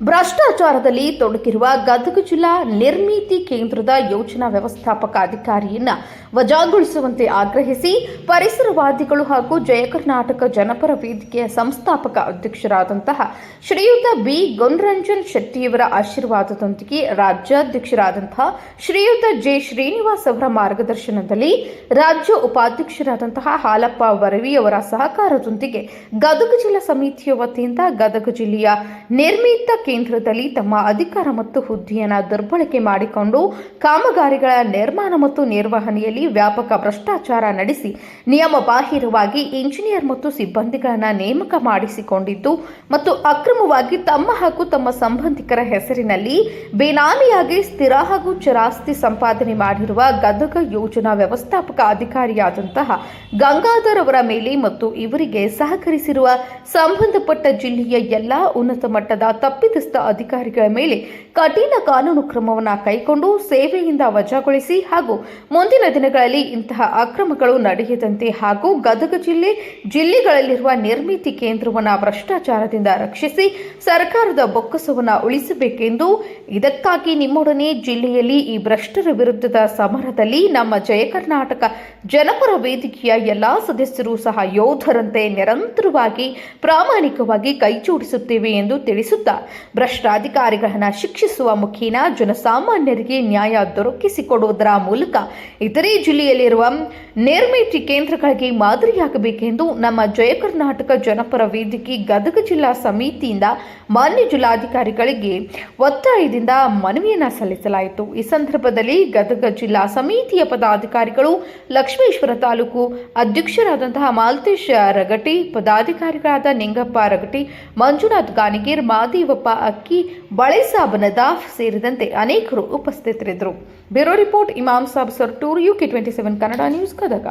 ಭ್ರಷ್ಟಾಚಾರದಲ್ಲಿ ತೊಡಗಿರುವ ಗದಗ ಜಿಲ್ಲಾ ನಿರ್ಮಿತಿ ಕೇಂದ್ರದ ಯೋಜನಾ ವ್ಯವಸ್ಥಾಪಕ ಅಧಿಕಾರಿಯನ್ನ ವಜಾಗೊಳಿಸುವಂತೆ ಆಗ್ರಹಿಸಿ ಪರಿಸರವಾದಿಗಳು ಹಾಗೂ ಜಯ ಕರ್ನಾಟಕ ಜನಪರ ವೇದಿಕೆಯ ಸಂಸ್ಥಾಪಕ ಅಧ್ಯಕ್ಷರಾದಂತಹ ಶ್ರೀಯುತ ಬಿ. ಗುಣರಂಜನ್ ಶೆಟ್ಟಿಯವರ ಆಶೀರ್ವಾದದೊಂದಿಗೆ ರಾಜ್ಯಾಧ್ಯಕ್ಷರಾದಂತಹ ಶ್ರೀಯುತ ಜೆ. ಶ್ರೀನಿವಾಸ್ ಅವರ ಮಾರ್ಗದರ್ಶನದಲ್ಲಿ ರಾಜ್ಯ ಉಪಾಧ್ಯಕ್ಷರಾದಂತಹ ಹಾಲಪ್ಪ ವರವಿಯವರ ಸಹಕಾರದೊಂದಿಗೆ ಗದಗ ಜಿಲ್ಲಾ ಸಮಿತಿಯ ವತಿಯಿಂದ ಗದಗ ಜಿಲ್ಲೆಯ ನಿರ್ಮಿತ ಕೇಂದ್ರದಲ್ಲಿ ತಮ್ಮ ಅಧಿಕಾರ ಮತ್ತು ಹುದ್ದೆಯನ್ನು ದುರ್ಬಳಕೆ ಮಾಡಿಕೊಂಡು ಕಾಮಗಾರಿಗಳ ನಿರ್ಮಾಣ ಮತ್ತು ನಿರ್ವಹಣೆಯಲ್ಲಿ ವ್ಯಾಪಕ ಭ್ರಷ್ಟಾಚಾರ ನಡೆಸಿ ನಿಯಮ ಬಾಹಿರವಾಗಿ ಇಂಜಿನಿಯರ್ ಮತ್ತು ಸಿಬ್ಬಂದಿಗಳನ್ನು ನೇಮಕ ಮಾಡಿಸಿಕೊಂಡಿದ್ದು ಮತ್ತು ಅಕ್ರಮವಾಗಿ ತಮ್ಮ ಹಾಗೂ ತಮ್ಮ ಸಂಬಂಧಿಕರ ಹೆಸರಿನಲ್ಲಿ ಬೇನಾಮಿಯಾಗಿ ಸ್ಥಿರ ಹಾಗೂ ಚರಾಸ್ತಿ ಸಂಪಾದನೆ ಮಾಡಿರುವ ಗದಗ ಯೋಜನಾ ವ್ಯವಸ್ಥಾಪಕ ಅಧಿಕಾರಿಯಾದಂತಹ ಗಂಗಾಧರ್ ಅವರ ಮೇಲೆ ಮತ್ತು ಇವರಿಗೆ ಸಹಕರಿಸಿರುವ ಸಂಬಂಧಪಟ್ಟ ಜಿಲ್ಲೆಯ ಎಲ್ಲಾ ಉನ್ನತ ಮಟ್ಟದ ತಪ್ಪಿತಸ್ಥ ಅಧಿಕಾರಿಗಳ ಮೇಲೆ ಕಠಿಣ ಕಾನೂನು ಕ್ರಮವನ್ನು ಕೈಗೊಂಡು ಸೇವೆಯಿಂದ ವಜಾಗೊಳಿಸಿ ಹಾಗೂ ಮುಂದಿನ ದಿನಗಳಲ್ಲಿ ಇಂತಹ ಅಕ್ರಮಗಳು ನಡೆಯದಂತೆ ಹಾಗೂ ಗದಗ ಜಿಲ್ಲೆ ಜಿಲ್ಲೆಗಳಲ್ಲಿರುವ ನಿರ್ಮಿತಿ ಕೇಂದ್ರವನ್ನು ಭ್ರಷ್ಟಾಚಾರದಿಂದ ರಕ್ಷಿಸಿ ಸರ್ಕಾರದ ಬೊಕ್ಕಸವನ್ನು ಉಳಿಸಬೇಕೆಂದು ಇದಕ್ಕಾಗಿ ನಿಮ್ಮೊಡನೆ ಜಿಲ್ಲೆಯಲ್ಲಿ ಈ ಭ್ರಷ್ಟರ ವಿರುದ್ಧದ ಸಮರದಲ್ಲಿ ನಮ್ಮ ಜಯ ಕರ್ನಾಟಕ ಜನಪರ ವೇದಿಕೆಯ ಎಲ್ಲಾ ಸದಸ್ಯರು ಸಹ ಯೋಧರಂತೆ ನಿರಂತರವಾಗಿ ಪ್ರಾಮಾಣಿಕವಾಗಿ ಕೈಚೂಡಿಸುತ್ತೇವೆ ಎಂದು ತಿಳಿಸುತ್ತಾ ಭ್ರಷ್ಟಾಧಿಕಾರಿಗಳನ್ನು ಶಿಕ್ಷಿಸುವ ಮುಖೇನ ಜನಸಾಮಾನ್ಯರಿಗೆ ನ್ಯಾಯ ದೊರಕಿಸಿಕೊಡುವುದರ ಮೂಲಕ ಇತರೆ ಜಿಲ್ಲೆಯಲ್ಲಿರುವ ನಿರ್ಮಿತಿ ಕೇಂದ್ರಗಳಿಗೆ ಮಾದರಿಯಾಗಬೇಕೆಂದು ನಮ್ಮ ಜಯ ಕರ್ನಾಟಕ ಜನಪರ ವೇದಿಕೆ ಗದಗ ಜಿಲ್ಲಾ ಸಮಿತಿಯಿಂದ ಮಾನ್ಯ ಜಿಲ್ಲಾಧಿಕಾರಿಗಳಿಗೆ ಒತ್ತಾಯದಿಂದ ಮನವಿಯನ್ನು ಸಲ್ಲಿಸಲಾಯಿತು. ಈ ಸಂದರ್ಭದಲ್ಲಿ ಗದಗ ಜಿಲ್ಲಾ ಸಮಿತಿಯ ಪದಾಧಿಕಾರಿಗಳು ಲಕ್ಷ್ಮೇಶ್ವರ ತಾಲೂಕು ಅಧ್ಯಕ್ಷರಾದಂತಹ ಮಾಲ್ತೇಶ್ ರಗಟಿ, ಪದಾಧಿಕಾರಿಗಳಾದ ನಿಂಗಪ್ಪ ರಗಟಿ, ಮಂಜುನಾಥ್ ಗಾನಿಗೇರ್, ಮಾದೇವಪ್ಪ ಅಕ್ಕಿ ಬಳೆಸಾಬ್ ನದಾಫ್ ಸೇರಿದಂತೆ ಅನೇಕರು ಉಪಸ್ಥಿತರಿದ್ದರು. Bureau report, Imam Sab, sir tour U K twenty seven, Kannada news Gadag